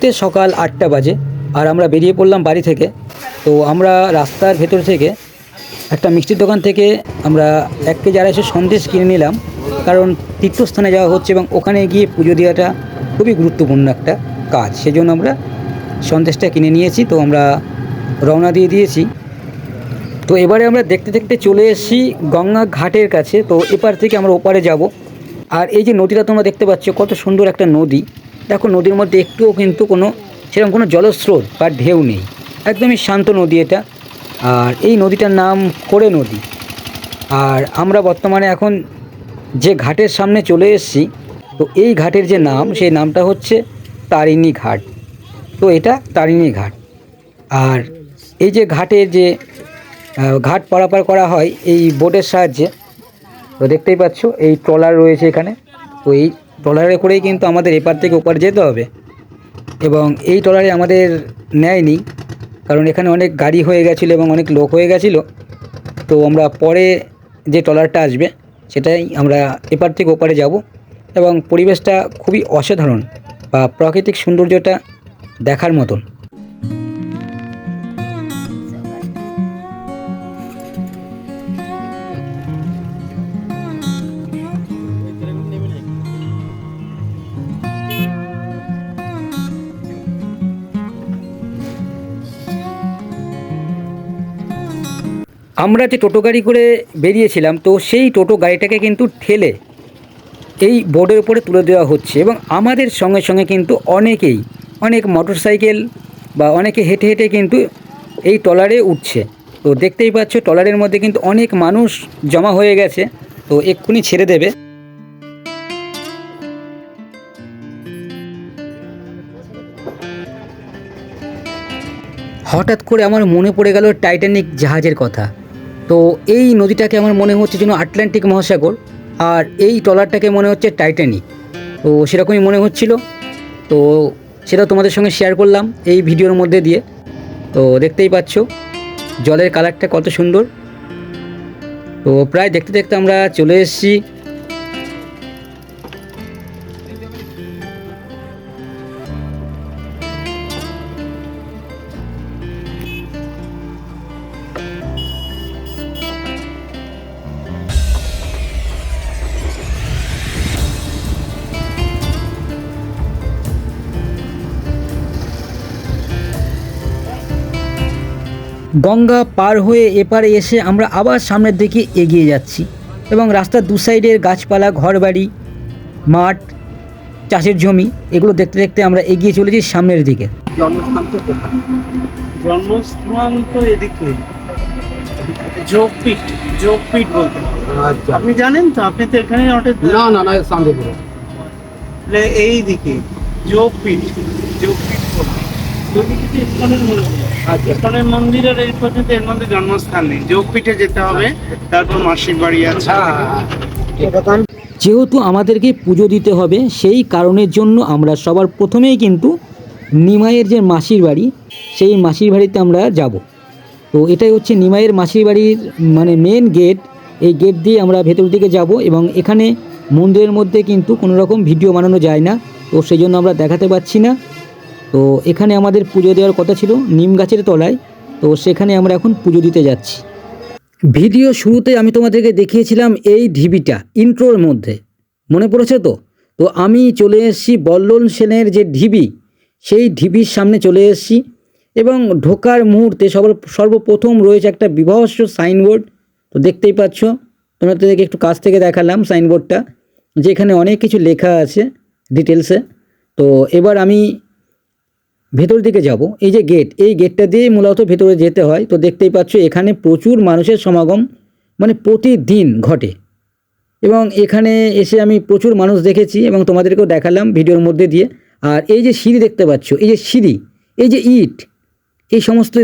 ঘড়িতে সকাল আটটা বাজে আর আমরা বেরিয়ে পড়লাম বাড়ি থেকে। তো আমরা রাস্তার ভেতর থেকে একটা মিষ্টির দোকান থেকে আমরা এক কেজি আড়াইশো সন্দেশ কিনে নিলাম। কারণ তীর্থস্থানে যাওয়া হচ্ছে এবং ওখানে গিয়ে পুজো দেওয়াটা খুবই গুরুত্বপূর্ণ একটা কাজ। সেজন্য আমরা সন্দেশটা কিনে নিয়েছি, তো আমরা রওনা দিয়ে দিয়েছি। তো এবারে আমরা দেখতে দেখতে চলে এসেছি গঙ্গা ঘাটের কাছে। তো এপার থেকে আমরা ওপারে যাব। আর এই যে নদীটা তোমরা দেখতে পাচ্ছ, কত সুন্দর একটা নদী। দেখো নদীর মধ্যে একটুও কিন্তু কোনো সেরকম কোনো জলস্রোত বা ঢেউ নেই। একদমই শান্ত নদী এটা। আর এই নদীটার নাম কোড়ে নদী। আর আমরা বর্তমানে এখন যে ঘাটের সামনে চলে এসেছি, তো এই ঘাটের যে নাম, সেই নামটা হচ্ছে তারিণী ঘাট। তো এটা তারিণী ঘাট। আর এই যে ঘাটের যে ঘাট পারাপার করা হয়, এই বোটের সাহায্যে, তো দেখতেই পাচ্ছ, এই ট্রলার রয়েছে এখানে। তো এই ট্রলারে করেই কিন্তু আমাদের এপার থেকে ওপার যেতে হবে। এবং এই ট্রলারে আমাদের নেয়নি, কারণ এখানে অনেক গাড়ি হয়ে গেছিল এবং অনেক লোক হয়ে গেছিল। তো আমরা পরে যে ট্রলারটা আসবে, সেটাই আমরা এপার থেকে ওপারে যাব। এবং পরিবেশটা খুবই অসাধারণ বা প্রাকৃতিক সৌন্দর্যটা দেখার মতন। আমরা যে টোটো গাড়ি করে বেরিয়েছিলাম, তো সেই টোটো গাড়িটাকে কিন্তু ঠেলে এই বোর্ডের উপরে তুলে দেওয়া হচ্ছে এবং আমাদের সঙ্গে সঙ্গে কিন্তু অনেকেই, অনেক মোটরসাইকেল বা অনেকে হেঁটে হেঁটে কিন্তু এই ট্রলারে উঠছে। তো দেখতেই পাচ্ছ, ট্রলারের মধ্যে কিন্তু অনেক মানুষ জমা হয়ে গেছে। তো এক্ষুনি ছেড়ে দেবে। হঠাৎ করে আমার মনে পড়ে গেল টাইটানিক জাহাজের কথা। তো এই নদীটাকে আমার মনে হচ্ছে যেন আটলান্টিক মহাসাগর, আর এই ট্রলারটাকে মনে হচ্ছে টাইটানিক। তো সেরকমই মনে হচ্ছিল। তো সেটা তোমাদের সঙ্গে শেয়ার করলাম এই ভিডিওর মধ্যে দিয়ে। তো দেখতেই পাচ্ছ, জলের কালারটা কত সুন্দর। তো প্রায় দেখতে দেখতে আমরা চলে এসেছি গঙ্গা পার হয়ে এপারে এসে আমরা আবার সামনের দিকে এগিয়ে যাচ্ছি এবং রাস্তার দু সাইডের গাছপালা ঘরবাড়ি মাঠ চাষের জমি এগুলো দেখতে দেখতে আমরা এগিয়ে চলেছি সামনের দিকে। জন্মস্থান তো কোথায়? জন্মস্থান তো এদিকে। যোগপীঠ যোগপীঠ বলতে আচ্ছা। আপনি জানেন তো আপনি তো এখানে না না না শান্তিপুরে। এই দিকে যোগপীঠ যোগপীঠ বলতে। আচ্ছা মন্দিরের এই এর মধ্যে জন্মস্থান নেই। যোগপীঠে যেতে হবে, তারপর মাসির বাড়ি আছে। হ্যাঁ যেহেতু আমাদেরকে পুজো দিতে হবে, সেই কারণের জন্য আমরা সবার প্রথমেই কিন্তু নিমাইয়ের যে মাসির বাড়ি, সেই মাসির বাড়িতে আমরা যাব। তো এটাই হচ্ছে নিমাইয়ের মাসির বাড়ির মানে মেন গেট এই গেট দিয়ে আমরা ভেতর দিকে যাব এবং এখানে মন্দিরের মধ্যে কিন্তু কোনো রকম ভিডিও বানানো যায় না। তো সেই জন্য আমরা দেখাতে পাচ্ছি না। তো এখানে আমাদের পুজো দেওয়ার কথা ছিল নিম গাছের তলায়। তো সেখানে আমরা এখন পুজো দিতে যাচ্ছি। ভিডিও শুরুতে আমি তোমাদেরকে দেখিয়েছিলাম এই ঢিবিটা, ইন্ট্রোর মধ্যে। মনে পড়েছে তো? তো আমি চলে এসেছি বল্লন সেনের যে ঢিবি, সেই ঢিবির সামনে চলে এসেছি এবং ঢোকার মুহূর্তে সর্ব, সর্বপ্রথম রয়েছে একটা বিবাহস্য সাইনবোর্ড। তো দেখতেই পাচ্ছ, তোমরা তাদেরকে একটু কাছ থেকে দেখালাম সাইনবোর্ডটা, যেখানে অনেক কিছু লেখা আছে ডিটেলসে। তো এবার আমি ভেতর দিকে যাব। এই যে গেট এই গেটটা দিয়ে মূলত ভেতরে যেতে হয়। তো দেখতেই পাচ্ছ, এখানে প্রচুর মানুষের সমাগম মানে প্রতিদিন ঘটে। এবং এখানে এসে আমি প্রচুর মানুষ দেখেছি এবং তোমাদেরকেও দেখালাম ভিডিওর মধ্যে দিয়ে। আর এই যে সিঁড়ি দেখতে পাচ্ছ, এই যে সিঁড়ি, এই যে ইট, এই সমস্ত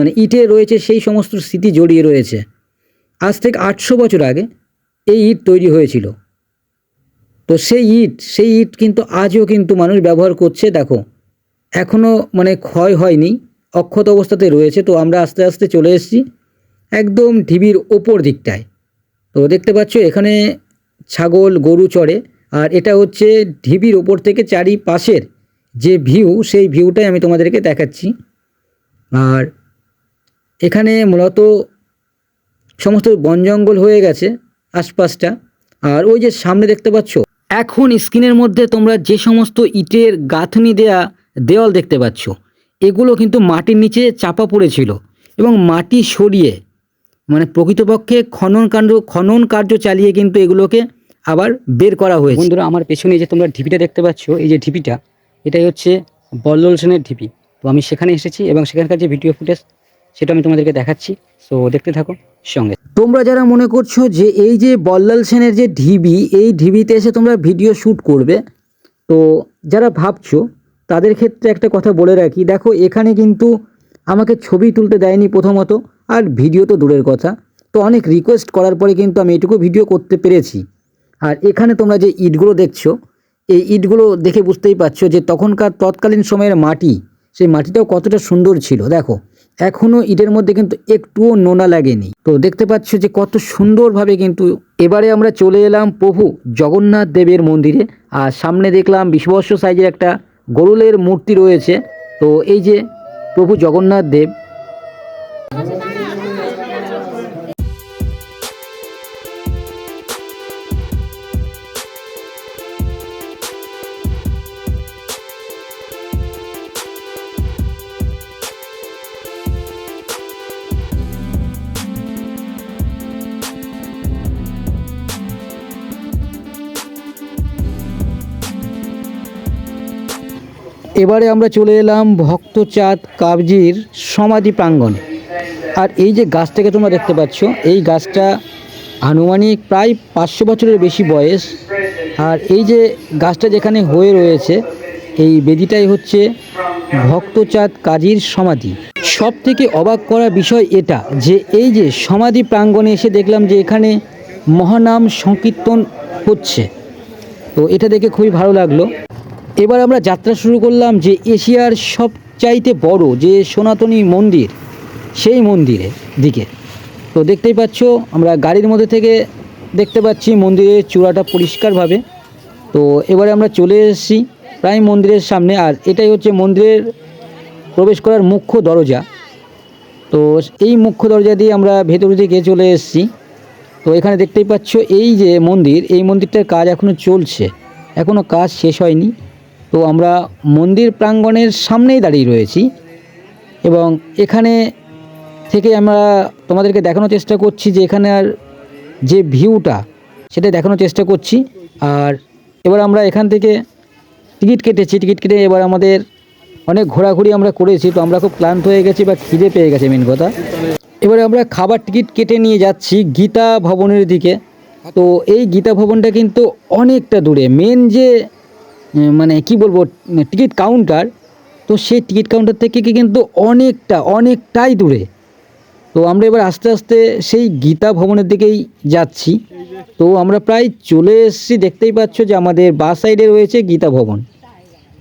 মানে ইটে রয়েছে, সেই সমস্ত স্মৃতি জড়িয়ে রয়েছে। আজ থেকে আটশো বছর আগে এই ইট তৈরি হয়েছিল। তো সেই ইট সেই ইট কিন্তু আজও কিন্তু মানুষ ব্যবহার করছে, দেখো। এখনও মানে ক্ষয় হয়নি, অক্ষত অবস্থাতে রয়েছে, তো আমরা আস্তে আস্তে চলে এসেছি একদম ঢিবির ওপর দিকটায়। তো দেখতে পাচ্ছ এখানে ছাগল, গরু চড়ে, আর এটা হচ্ছে ঢিবির ওপর থেকে চারিপাশের যে ভিউ, সেই ভিউটাই আমি তোমাদেরকে দেখাচ্ছি। আর এখানে মূলত সমস্ত বন জঙ্গল হয়ে গেছে আশপাশটা। আর ওই যে সামনে দেখতে পাচ্ছ, এখন স্ক্রিনের মধ্যে তোমরা যে সমস্ত ইটের গাঁথনি দেয়া দেওয়াল দেখতে পাচ্ছ। এগুলো কিন্তু মাটির নিচে চাপা পড়েছিল এবং মাটি সরিয়ে মানে প্রকৃতপক্ষে খনন কাণ্ড খনন কার্য চালিয়ে কিন্তু এগুলোকে আবার বের করা হয়েছে। বন্ধুরা আমার পেছনে যে তোমরা ঢিপিটা দেখতে পাচ্ছ এই যে ঢিপিটা এটাই হচ্ছে বল্লল সেনের ঢিপি। তো আমি সেখানে এসেছি এবং সেখানকার যে ভিডিও ফুটেজ সেটা আমি তোমাদেরকে দেখাচ্ছি। সো দেখতে থাকো সঙ্গে। তোমরা যারা মনে করছ যে এই যে বল্লাল সেনের যে ঢিবি এই ঢিবিতে এসে তোমরা ভিডিও শ্যুট করবে তো যারা ভাবছ তাদের ক্ষেত্রে একটা কথা বলে রাখি। দেখো, এখানে কিন্তু আমাকে ছবি তুলতে দেয়নি প্রথমত, আর ভিডিও তো দূরের কথা। তো অনেক রিকোয়েস্ট করার পরে কিন্তু আমি এটুকু ভিডিও করতে পেরেছি। আর এখানে তোমরা যে ইটগুলো দেখছ, এই ইটগুলো দেখে বুঝতেই পারছ যে তখনকার তৎকালীন সময়ের মাটি, সেই মাটিটাও কতটা সুন্দর ছিল। দেখো এখনও ইটের মধ্যে কিন্তু একটুও নোনা লাগেনি। তো দেখতে পাচ্ছ যে কত সুন্দরভাবে কিন্তু এবারে আমরা চলে এলাম প্রভু জগন্নাথ দেবের মন্দিরে। আর সামনে দেখলাম বিশ্ববর্ষ সাইজের একটা গরুলের মূর্তি রয়েছে। তো এই যে প্রভু জগন্নাথ দেব। এবারে আমরা চলে এলাম ভক্তচাঁদ কাবজির সমাধি প্রাঙ্গণে। আর এই যে গাছটাকে তোমরা দেখতে পাচ্ছ, এই গাছটা আনুমানিক প্রায় পাঁচশো বছরের বেশি বয়স। আর এই যে গাছটা যেখানে হয়ে রয়েছে, এই বেদিটাই হচ্ছে ভক্তচাঁদ কাজীর সমাধি। সব থেকে অবাক করা বিষয় এটা যে, এই যে সমাধি প্রাঙ্গণে এসে দেখলাম যে এখানে মহানাম সংকীর্তন হচ্ছে। তো এটা দেখে খুবই ভালো লাগল। এবার আমরা যাত্রা শুরু করলাম যে এশিয়ার সবচাইতে বড় যে সনাতনী মন্দির, সেই মন্দিরের দিকে। তো দেখতেই পাচ্ছ, আমরা গাড়ির মধ্যে থেকে দেখতে পাচ্ছি মন্দিরের চূড়াটা পরিষ্কারভাবে। তো এবারে আমরা চলে এসেছি প্রায় মন্দিরের সামনে, আর এটাই হচ্ছে মন্দিরের প্রবেশ করার মুখ্য দরজা। তো এই মুখ্য দরজা দিয়ে আমরা ভেতর দিকে চলে এসেছি। তো এখানে দেখতেই পাচ্ছ, এই যে মন্দির, এই মন্দিরটার কাজ এখনও চলছে। এখনও কাজ শেষ হয়নি। তো আমরা মন্দির প্রাঙ্গণের সামনেই দাঁড়িয়ে রয়েছি এবং এখানে থেকে আমরা তোমাদেরকে দেখানোর চেষ্টা করছি যে এখানে আর যে ভিউটা, সেটা দেখানোর চেষ্টা করছি। আর এবার আমরা এখান থেকে টিকিট কেটেছি। টিকিট কেটে এবার আমাদের অনেক ঘোরাঘুরি আমরা করেছি, তো আমরা খুব ক্লান্ত হয়ে গেছি বা খিদে পেয়ে গেছে মেন কথা। এবারে আমরা খাবার টিকিট কেটে নিয়ে যাচ্ছি গীতা ভবনের দিকে। তো এই গীতা ভবনটা কিন্তু অনেকটা দূরে। মেন যে মানে কি বলব, টিকিট কাউন্টার তো সেই টিকিট কাউন্টার থেকে কিন্তু অনেকটা, অনেকটাই দূরে। তো আমরা এবার আস্তে আস্তে সেই গীতা ভবনের দিকেই যাচ্ছি। তো আমরা প্রায় চলে এসেছি, দেখতেই পাচ্ছ যে আমাদের বা সাইডে রয়েছে গীতা ভবন।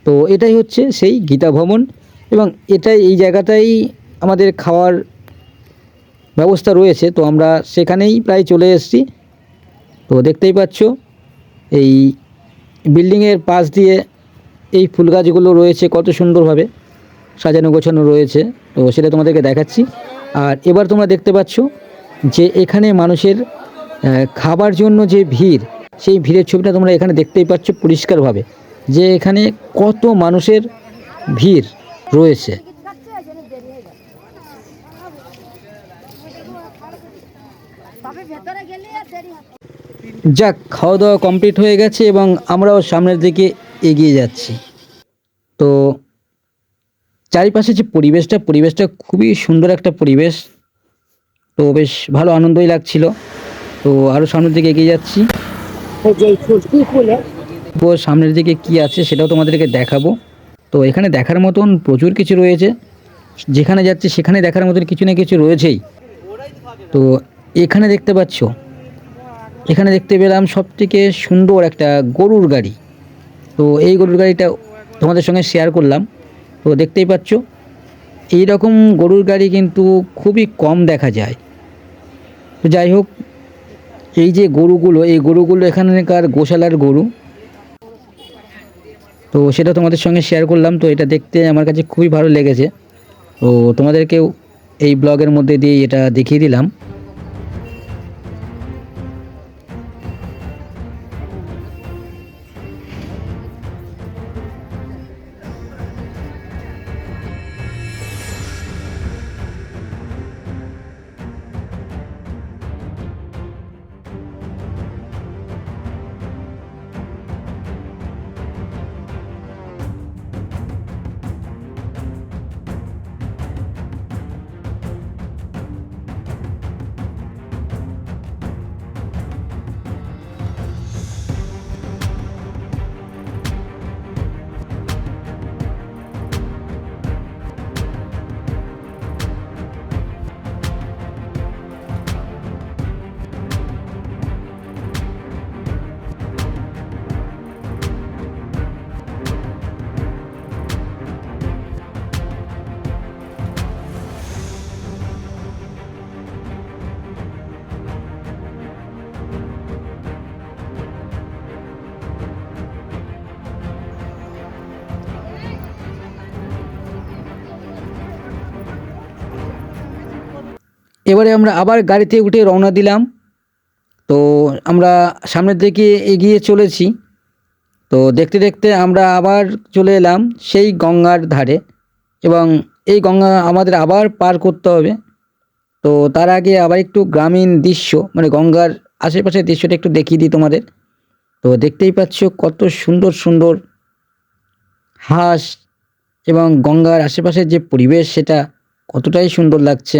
তো এটাই হচ্ছে সেই গীতা ভবন এবং এটাই, এই জায়গাটাই আমাদের খাওয়ার ব্যবস্থা রয়েছে। তো আমরা সেখানেই প্রায় চলে এসেছি। তো দেখতেই পাচ্ছ, এই বিল্ডিংয়ের পাশ দিয়ে এই ফুল গাছগুলো রয়েছে কত সুন্দরভাবে সাজানো গোছানো রয়েছে। তো সেটা তোমাদেরকে দেখাচ্ছি। আর এবার তোমরা দেখতে পাচ্ছ যে এখানে মানুষের খাবার জন্য যে ভিড়, সেই ভিড়ের ছবিটা তোমরা এখানে দেখতেই পাচ্ছ পরিষ্কারভাবে যে এখানে কত মানুষের ভিড় রয়েছে তবে ভেতরে গেলে আর দেরি হবে যাক খাওয়া দাওয়া কমপ্লিট হয়ে গেছে এবং আমরাও সামনের দিকে এগিয়ে যাচ্ছি। তো চারিপাশে যে পরিবেশটা পরিবেশটা খুবই সুন্দর একটা পরিবেশ। তো বেশ ভালো আনন্দই লাগছিল। তো আরও সামনের দিকে এগিয়ে যাচ্ছি। তো সামনের দিকে কি আছে, সেটাও তোমাদেরকে দেখাবো। তো এখানে দেখার মতন প্রচুর কিছু রয়েছে। যেখানে যাচ্ছে, সেখানে দেখার মতন কিছু না কিছু রয়েছেই। তো এখানে দেখতে পাচ্ছ এখানে দেখতে পেলাম সব থেকে সুন্দর একটা গরুর গাড়ি। তো এই গরুর গাড়িটা তোমাদের সঙ্গে শেয়ার করলাম। তো দেখতেই পাচ্ছ এই রকম গরুর গাড়ি কিন্তু খুবই কম দেখা যায়। তো যাই হোক, এই যে গরুগুলো, এই গরুগুলো এখানকার গোশালার গরু। তো সেটা তোমাদের সঙ্গে শেয়ার করলাম। তো এটা দেখতে আমার কাছে খুবই ভালো লেগেছে। তো তোমাদেরকেও এই ব্লগের মধ্যে দিয়ে এটা দেখিয়ে দিলাম। এবারে আমরা আবার গাড়িতে উঠে রওনা দিলাম। তো আমরা সামনের দিকে এগিয়ে চলেছি। তো দেখতে দেখতে আমরা আবার চলে এলাম সেই গঙ্গার ধারে এবং এই গঙ্গা আমাদের আবার পার করতে হবে। তো তার আগে আবার একটু গ্রামীণ দৃশ্য মানে গঙ্গার আশেপাশের দৃশ্যটা একটু দেখিয়ে দিই তোমাদের। তো দেখতেই পাচ্ছ কত সুন্দর সুন্দর হাঁস এবং গঙ্গার আশেপাশের যে পরিবেশ, সেটা কতটাই সুন্দর লাগছে।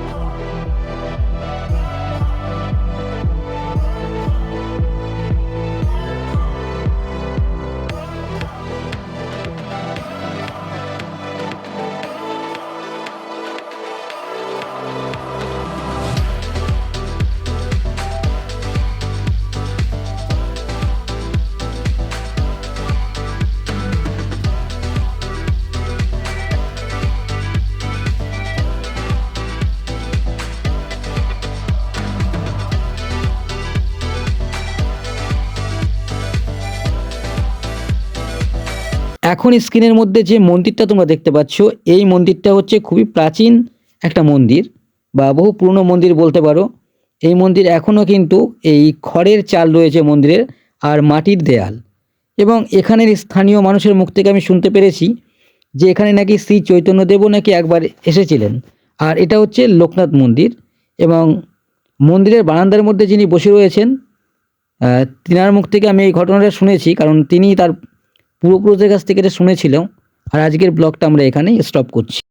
এখন স্ক্রিনের মধ্যে যে মন্দিরটা তোমরা দেখতে পাচ্ছ, এই মন্দিরটা হচ্ছে খুবই প্রাচীন একটা মন্দির বা বহু পুরনো মন্দির বলতে পারো। এই মন্দির এখনও কিন্তু এই খড়ের চাল রয়েছে মন্দিরের আর মাটির দেয়াল। এবং এখানের স্থানীয় মানুষের মুখ থেকে আমি শুনতে পেরেছি যে এখানে নাকি শ্রী চৈতন্যদেবও নাকি একবার এসেছিলেন। আর এটা হচ্ছে লোকনাথ মন্দির এবং মন্দিরের বারান্দার মধ্যে যিনি বসে রয়েছেন তিনার মুখ থেকে আমি এই ঘটনাটা শুনেছি কারণ তিনি তার পূর্বপুরুষদের কাছ থেকে এটা শুনেছিলাম আর আজকের ব্লগটা আমরা এখানেই স্টপ করছি।